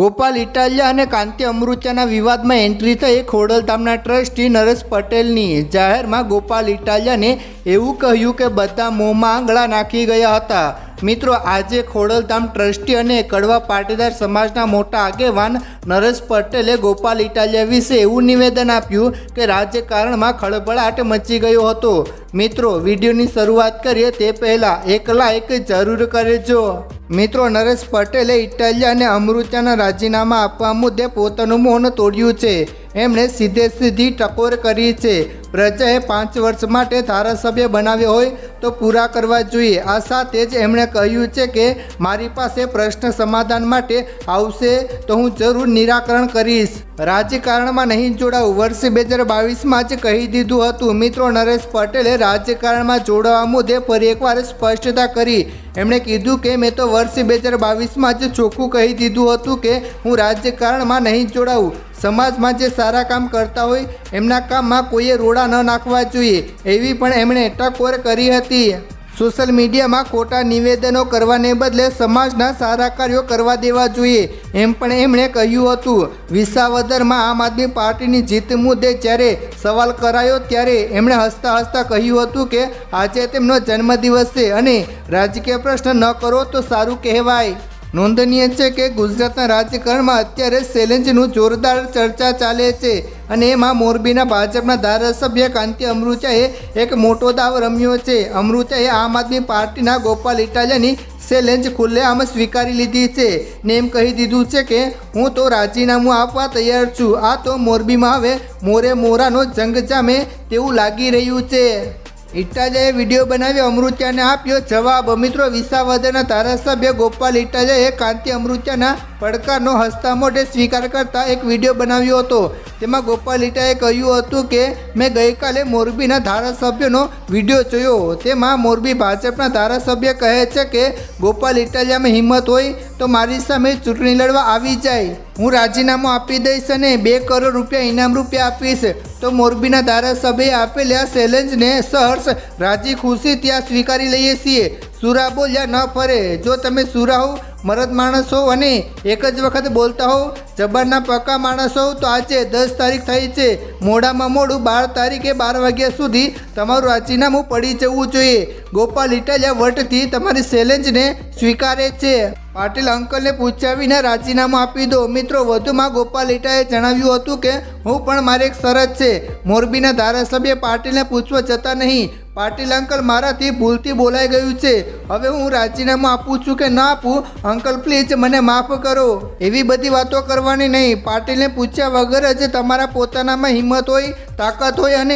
ગોપાલ ઇટાલિયા અને કાંતિ અમૃત્યાના વિવાદમાં એન્ટ્રી થઈ ખોડલધામના ટ્રસ્ટી નરેશ પટેલની જાહેરમાં ગોપાલ ઇટાલિયાને એવું કહ્યું કે બધા મોંમાં આંગળા નાખી ગયા હતા. મિત્રો, આજે ખોડલધામ ટ્રસ્ટી અને કડવા પાટીદાર સમાજના મોટા આગેવાન નરેશ પટેલે ગોપાલ ઇટાલિયા વિશે એવું નિવેદન આપ્યું કે રાજકારણમાં ખળભળાટ મચી ગયો હતો. મિત્રો, વિડીયોની શરૂઆત કરીએ તે પહેલાં એક લાઈક જરૂર કરજો. મિત્રો નરેશ પટેલે ઇટાલિયા અને અમૃત્યાના રાજીનામા આપવા મુદ્દે પોતાનું મૌન તોડ્યું છે. એમણે સીધે સીધી ટકોર કરી છે. પ્રજાએ પાંચ વર્ષ માટે ધારાસભ્ય બનાવ્યો હોય તો પૂરા કરવા જોઈએ. આ સાથે જ એમણે કહ્યું છે કે મારી પાસે પ્રશ્ન સમાધાન માટે આવશે તો હું જરૂર નિરાકરણ કરીશ. રાજકારણમાં નહીં જોડાવું. વર્ષ બે હજાર બાવીસમાં જ કહી દીધું હતું. મિત્રો નરેશ પટેલે રાજકારણમાં જોડાવા મુદ્દે ફરી એકવાર સ્પષ્ટતા કરી. એમણે કીધું કે મેં તો વર્ષ બે હજાર બાવીસમાં જ ચોખ્ખું કહી દીધું હતું કે હું રાજકારણમાં નહીં જોડાવું. સમાજમાં જે સારા કામ કરતા હોય, એમના કામમાં કોઈએ રોડા ન નાખવા જોઈએ. એવી પણ એમણે ટકોર કરી હતી. સોશિયલ મીડિયામાં ખોટા નિવેદનો કરવાને બદલે સમાજના સારા કાર્યો કરવા દેવા જોઈએ. એમ પણ એમણે કહ્યું હતું. વિસાવદરમાં આમ આદમી પાર્ટીની જીત મુદ્દે જ્યારે સવાલ કરાયો ત્યારે એમણે હસતા હસતા કહ્યું હતું કે, આજે તેમનો જન્મદિવસ છે અને રાજકીય પ્રશ્ન ન કરો તો સારું કહેવાય. નોંધનીય છે કે ગુજરાતના રાજકારણમાં અત્યારે સેલેન્જનું જોરદાર ચર્ચા ચાલે છે અને એમાં મોરબીના ભાજપના ધારાસભ્ય કાંતિ અમૃતાએ એક મોટો દાવ રમ્યો છે. અમૃતાએ આમ આદમી પાર્ટીના ગોપાલ ઇટાલિયાની ચેલેન્જ ખુલ્લેઆમ સ્વીકારી લીધી છે ને એમ કહી દીધું છે કે, હું તો રાજીનામું આપવા તૈયાર છું. આ તો મોરબીમાં હવે મોરે મોરાનો જંગ જામે તેવું લાગી રહ્યું છે. ઇટાલિયાએ વીડિયો બનાવી અમૃત્યાને આપ્યો જવાબ. મિત્રો વિસાવદરના ધારાસભ્ય ગોપાલ ઇટાજાએ કાંતિ અમૃત્યાના પડકારનો હસતા મોઢે સ્વીકાર કરતા એક વીડિયો બનાવ્યો હતો. તેમાં ગોપાલ ઇટાએ કહ્યું હતું કે, મેં ગઈકાલે મોરબીના ધારાસભ્યનો વીડિયો જોયો. તેમાં મોરબી ભાજપના ધારાસભ્ય કહે છે કે, ગોપાલ ઇટાલિયામાં હિંમત હોય તો મારી સામે ચૂંટણી લડવા આવી જાય. હું રાજીનામું આપી દઈશ અને બે કરોડ રૂપિયા ઇનામ રૂપિયા આપીશ. તો મોરબીના ધારાસભ્યએ આપેલ આ ચેલેન્જને સહર્ષ રાજી ખુશી ત્યાં સ્વીકારી લઈએ છીએ. સુરા બોલ્યા ન ફરે. જો તમે સુરા હો, મરદ માણસ હો અને એક જ વખત બોલતા હો જબાનના પક્કા માણસ હોવ તો આજે દસ તારીખ થઈ છે. મોડામાં મોડું બાર તારીખે બાર વાગ્યા સુધી તમારું રાજીનામું પડી જવું જોઈએ. ગોપાલ ઇટાલિયા વટથી તમારી ચેલેન્જને સ્વીકારે છે. પાટીલ અંકલને પૂછ્યા વિના રાજીનામું આપી દો. મિત્રો, વધુમાં ગોપાલ ઇટાએ જણાવ્યું હતું કે, હું પણ મારી એક શરત છે. મોરબીના ધારાસભ્ય પાટીલને પૂછવા જતા નહીં. પાટીલ અંકલ મારાથી ભૂલથી બોલાઈ ગયું છે. હવે હું રાજીનામું આપું છું કે ના આપું? અંકલ પ્લીઝ મને માફ કરો. એવી બધી વાતો કરવાની નહીં. પાટીલને પૂછ્યા વગર જ તમારા પોતાનામાં હિંમત હોય, તાકાત હોય અને